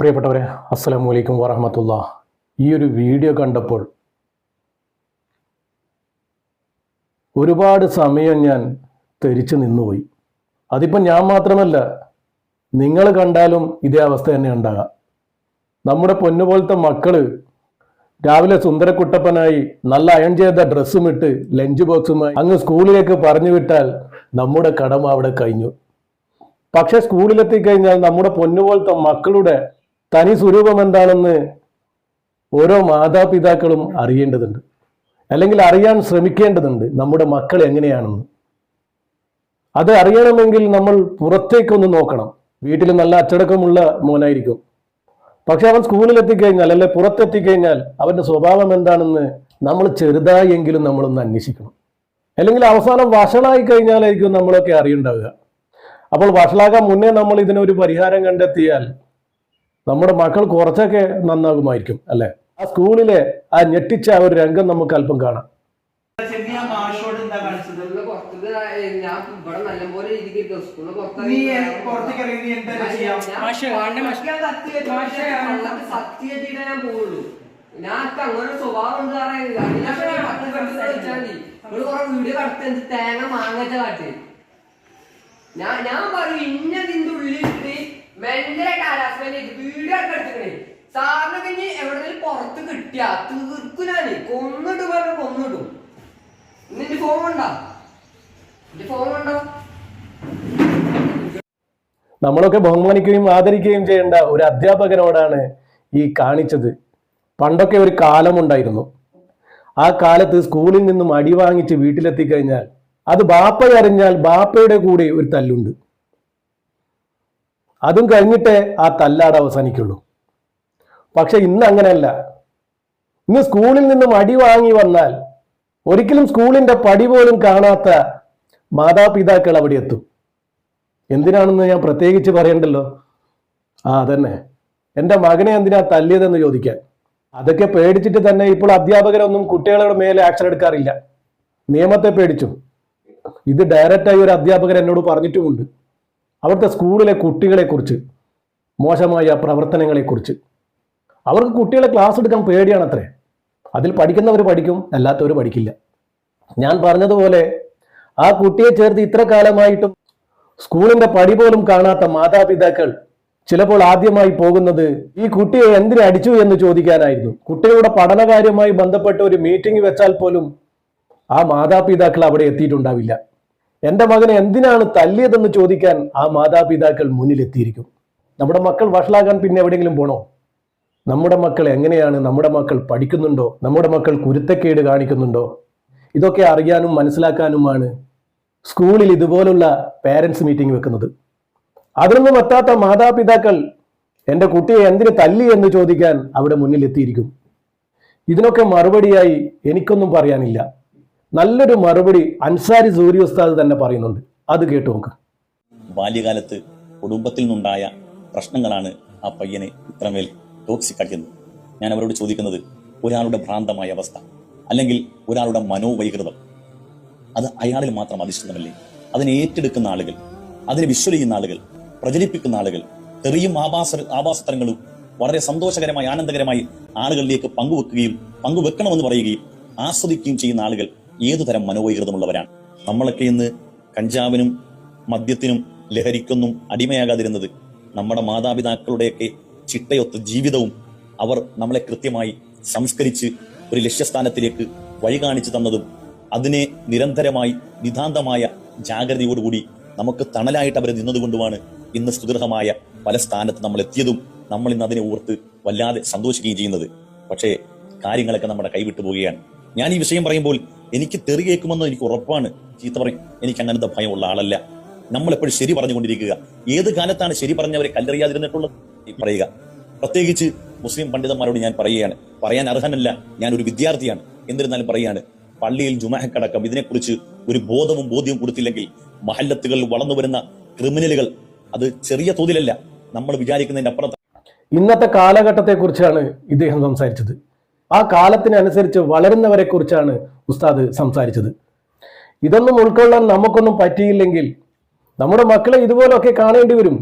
പ്രിയപ്പെട്ടവരെ അസ്സലാമു അലൈക്കും വറഹമത്തുള്ള. ഈ ഒരു വീഡിയോ കണ്ടപ്പോൾ ഒരുപാട് സമയം ഞാൻ തെരിച്ചു നിന്നുപോയി. അതിപ്പം ഞാൻ മാത്രമല്ല നിങ്ങൾ കണ്ടാലും ഇതേ അവസ്ഥ തന്നെ ഉണ്ടാകാം. നമ്മുടെ പൊന്നുപോലത്തെ മക്കൾ രാവിലെ സുന്ദരക്കുട്ടപ്പനായി നല്ല അയൺ ചെയ്ത ഡ്രസ്സും ഇട്ട് ലഞ്ച് ബോക്സുമായി അങ്ങ് സ്കൂളിലേക്ക് പറഞ്ഞു വിട്ടാൽ നമ്മുടെ കടമ അവിടെ കഴിഞ്ഞു. പക്ഷെ സ്കൂളിലെത്തി കഴിഞ്ഞാൽ നമ്മുടെ പൊന്നുപോലത്തെ മക്കളുടെ തനി സ്വരൂപം എന്താണെന്ന് ഓരോ മാതാപിതാക്കളും അറിയേണ്ടതുണ്ട്. അല്ലെങ്കിൽ അറിയാൻ ശ്രമിക്കേണ്ടതുണ്ട് നമ്മുടെ മക്കൾ എങ്ങനെയാണെന്ന്. അത് അറിയണമെങ്കിൽ നമ്മൾ പുറത്തേക്കൊന്ന് നോക്കണം. വീട്ടിൽ നല്ല അച്ചടക്കമുള്ള മോനായിരിക്കും. പക്ഷെ അവൻ സ്കൂളിൽ എത്തിക്കഴിഞ്ഞാൽ അല്ലെ പുറത്തെത്തിക്കഴിഞ്ഞാൽ അവന്റെ സ്വഭാവം എന്താണെന്ന് നമ്മൾ ചെറുതായെങ്കിലും നമ്മളൊന്ന് അന്വേഷിക്കണം. അല്ലെങ്കിൽ അവസാനം വഷളായി കഴിഞ്ഞാലായിരിക്കും നമ്മളൊക്കെ അറിയുണ്ടാവുക. അപ്പോൾ വഷളാകാൻ മുന്നേ നമ്മൾ ഇതിനൊരു പരിഹാരം കണ്ടെത്തിയാൽ നമ്മുടെ മക്കൾ കുറച്ചൊക്കെ നന്നാകുമായിരിക്കും അല്ലെ? ആ സ്കൂളിലെ ആ ഞെട്ടിച്ച ആ ഒരു രംഗം നമുക്ക് അല്പം കാണാം. ഞാൻ അങ്ങനെ സ്വഭാവം തേങ്ങ മാങ്ങച്ച കാട്ടി ഞാൻ ഞാൻ പറയും ഇന്ന മെന്റലായിട്ട് ഹരാസ്മെന്റ് ചെയ്ത് വീഡിയോ സാറിന് പിന്നെ എവിടെന്നെങ്കിലും പുറത്ത് കിട്ടിയ തീർക്കുനാല് കൊന്നിട്ട് പറഞ്ഞു കൊന്നിടും. നിന്റെ ഫോൺ ഉണ്ടോ? നിന്റെ ഫോൺ ഉണ്ടോ? നമ്മളൊക്കെ ബഹുമാനിക്കുകയും ആദരിക്കുകയും ചെയ്യേണ്ട ഒരു അധ്യാപകനോടാണ് ഈ കാണിച്ചത്. പണ്ടൊക്കെ ഒരു കാലമുണ്ടായിരുന്നു. ആ കാലത്ത് സ്കൂളിൽ നിന്നും അടി വാങ്ങിച്ച് വീട്ടിലെത്തിക്കഴിഞ്ഞാൽ അത് ബാപ്പ അറിഞ്ഞാൽ ബാപ്പയുടെ കൂടെ ഒരു തല്ലുണ്ട്. അതും കഴിഞ്ഞിട്ടേ ആ തല്ലാട് അവസാനിക്കുള്ളൂ. പക്ഷെ ഇന്ന് അങ്ങനെയല്ല. ഇന്ന് സ്കൂളിൽ നിന്നും അടി വാങ്ങി വന്നാൽ ഒരിക്കലും സ്കൂളിന്റെ പടി പോലും കാണാത്ത മാതാപിതാക്കൾ അവിടെ എത്തും. എന്തിനാണെന്ന് ഞാൻ പ്രത്യേകിച്ച് പറയണ്ടല്ലോ? ആ അതന്നെ. എന്റെ മകനെ എന്തിനാ തല്ലിയതെന്ന് ചോദിക്കാൻ. അതൊക്കെ പേടിച്ചിട്ട് തന്നെ ഇപ്പോൾ അധ്യാപകരൊന്നും കുട്ടികളുടെ മേലെ ആക്ഷൻ എടുക്കാറില്ല. നിയമത്തെ പേടിച്ചു. ഇത് ഡയറക്റ്റായി ഒരു അധ്യാപകൻ എന്നോട് പറഞ്ഞിട്ടുമുണ്ട്. അവിടുത്തെ സ്കൂളിലെ കുട്ടികളെക്കുറിച്ച് മോശമായ പ്രവർത്തനങ്ങളെക്കുറിച്ച്. അവർക്ക് കുട്ടികളെ ക്ലാസ് എടുക്കാൻ പേടിയാണത്രേ. അതിൽ പഠിക്കുന്നവർ പഠിക്കും അല്ലാത്തവർ പഠിക്കില്ല. ഞാൻ പറഞ്ഞതുപോലെ ആ കുട്ടിയെ ചേർത്ത് ഇത്ര കാലമായിട്ടും സ്കൂളിന്റെ പടി പോലും കാണാത്ത മാതാപിതാക്കൾ ചിലപ്പോൾ ആദ്യമായി പോകുന്നത് ഈ കുട്ടിയെ എന്തിനു അടിച്ചു എന്ന് ചോദിക്കാനായിരുന്നു. കുട്ടികളുടെ പഠനകാര്യമായി ബന്ധപ്പെട്ട ഒരു മീറ്റിംഗ് വെച്ചാൽ പോലും ആ മാതാപിതാക്കൾ അവിടെ എത്തിയിട്ടുണ്ടാവില്ല. എന്റെ മകനെ എന്തിനാണ് തല്ലിയതെന്ന് ചോദിക്കാൻ ആ മാതാപിതാക്കൾ മുന്നിലെത്തിയിരിക്കും. നമ്മുടെ മക്കൾ വഷളാകാൻ പിന്നെ എവിടെയെങ്കിലും പോണോ? നമ്മുടെ മക്കൾ എങ്ങനെയാണ്? നമ്മുടെ മക്കൾ പഠിക്കുന്നുണ്ടോ? നമ്മുടെ മക്കൾ കുരുത്തക്കേട് കാണിക്കുന്നുണ്ടോ? ഇതൊക്കെ അറിയാനും മനസ്സിലാക്കാനുമാണ് സ്കൂളിൽ ഇതുപോലുള്ള പേരൻസ് മീറ്റിംഗ് വെക്കുന്നത്. അതിനൊന്നും എത്താത്ത മാതാപിതാക്കൾ എന്റെ കുട്ടിയെ എന്തിന് തല്ലി എന്ന് ചോദിക്കാൻ അവിടെ മുന്നിലെത്തിയിരിക്കും. ഇതിനൊക്കെ മറുപടിയായി എനിക്കൊന്നും പറയാനില്ല. നല്ലൊരു മറുപടി അൻസാരി സൂര്യ ഉസ്താദ് തന്നെ പറയുന്നുണ്ട്. അത് കേട്ടു നോക്ക്. ബാല്യകാലത്ത് കുടുംബത്തിൽ നിന്നുണ്ടായ പ്രശ്നങ്ങളാണ് ആ പയ്യനെ ഇത്രമേൽ ടോക്സിക് ആക്കിയത് ഞാൻ അവരോട് ചോദിക്കുന്നത് ഒരാളുടെ ഭ്രാന്തമായ അവസ്ഥ അല്ലെങ്കിൽ ഒരാളുടെ മനോവൈകൃതം. അത് അയാളിൽ മാത്രം അധിഷ്ഠിതമല്ലേ? അതിനെ ഏറ്റെടുക്കുന്ന ആളുകൾ അതിനെ വിശ്വലിയുന്ന ആളുകൾ പ്രചരിപ്പിക്കുന്ന ആളുകൾ തെറിയും ആഭാസ ആഭാസത്തരങ്ങളും വളരെ സന്തോഷകരമായി ആനന്ദകരമായി ആളുകളിലേക്ക് പങ്കുവെക്കുകയും പങ്കുവെക്കണമെന്ന് പറയുകയും ആസ്വദിക്കുകയും ചെയ്യുന്ന ആളുകൾ ഏതുതരം മനോവൈകൃതമുള്ളവരാണ്. നമ്മളൊക്കെ ഇന്ന് കഞ്ചാവിനും മദ്യത്തിനും ലഹരിക്കൊന്നും അടിമയാകാതിരുന്നത് നമ്മുടെ മാതാപിതാക്കളുടെയൊക്കെ ചിട്ടയൊത്ത ജീവിതവും അവർ നമ്മളെ കൃത്യമായി സംസ്കരിച്ച് ഒരു ലക്ഷ്യസ്ഥാനത്തിലേക്ക് വഴി കാണിച്ചു തന്നതും അതിനെ നിരന്തരമായി നിതാന്തമായ ജാഗ്രതയോടുകൂടി നമുക്ക് തണലായിട്ട് അവർ നിന്നതുകൊണ്ടുമാണ് ഇന്ന് സുദൃഢമായ പല സ്ഥാനത്ത് നമ്മൾ എത്തിയതും നമ്മൾ ഇന്ന് അതിനെ ഓർത്ത് വല്ലാതെ സന്തോഷിക്കുകയും ചെയ്യുന്നത്. പക്ഷേ കാര്യങ്ങളൊക്കെ നമ്മുടെ കൈവിട്ടു പോവുകയാണ്. ഞാൻ ഈ വിഷയം പറയുമ്പോൾ എനിക്ക് തെറി കേൾക്കുമെന്ന് എനിക്ക് ഉറപ്പാണ്. ചീത്ത പറയും. എനിക്ക് അങ്ങനത്തെ ഭയമുള്ള ആളല്ല. നമ്മൾ എപ്പോഴും ശരി പറഞ്ഞുകൊണ്ടിരിക്കുക. ഏത് കാലത്താണ് ശരി പറഞ്ഞവരെ കല്ലെറിയാതിരുന്നിട്ടുള്ളത്? പറയുക. പ്രത്യേകിച്ച് മുസ്ലിം പണ്ഡിതന്മാരോട് ഞാൻ പറയുകയാണ്. പറയാൻ അർഹനല്ല. ഞാൻ ഒരു വിദ്യാർത്ഥിയാണ്. എന്നിരുന്നാലും പറയുകയാണ്. പള്ളിയിൽ ജുമാഹക്കടക്കം. ഇതിനെക്കുറിച്ച് ഒരു ബോധവും ബോധ്യവും കൊടുത്തില്ലെങ്കിൽ മഹല്ലത്തുകൾ വളർന്നു വരുന്ന ക്രിമിനലുകൾ അത് ചെറിയ തോതിലല്ല. നമ്മൾ വിചാരിക്കുന്നതിന്റെ അപ്പുറത്ത് ഇന്നത്തെ കാലഘട്ടത്തെക്കുറിച്ചാണ് ഇദ്ദേഹം സംസാരിച്ചത്. ആ കാലത്തിനനുസരിച്ച് വളരുന്നവരെ കുറിച്ചാണ് ഉസ്താദ് സംസാരിച്ചത്. ഇതൊന്നും ഉൾക്കൊള്ളാൻ നമുക്കൊന്നും പറ്റിയില്ലെങ്കിൽ നമ്മുടെ മക്കളെ ഇതുപോലൊക്കെ കാണേണ്ടി വരും.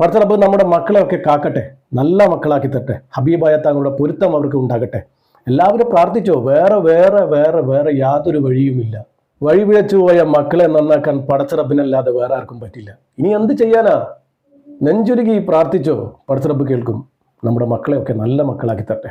പറഞ്ഞപ്പോൾ നമ്മുടെ മക്കളെയൊക്കെ കാക്കട്ടെ. നല്ല മക്കളാക്കി തട്ടെ ഹബീബായ താങ്കളുടെ പൊരുത്തം അവർക്ക് ഉണ്ടാകട്ടെ. എല്ലാവരും പ്രാർത്ഥിച്ചോ വേറെ വേറെ വേറെ വേറെ യാതൊരു വഴിയുമില്ല. വഴി പിഴച്ചു പോയ മക്കളെ നന്നാക്കാൻ പടച്ചിറപ്പിനല്ലാതെ വേറെ ആർക്കും പറ്റില്ല. ഇനി എന്ത് ചെയ്യാനാ? നെഞ്ചുരുകി പ്രാർത്ഥിച്ചോ പടച്ചിറപ്പ് കേൾക്കും. നമ്മുടെ മക്കളെയൊക്കെ നല്ല മക്കളാക്കി തട്ടെ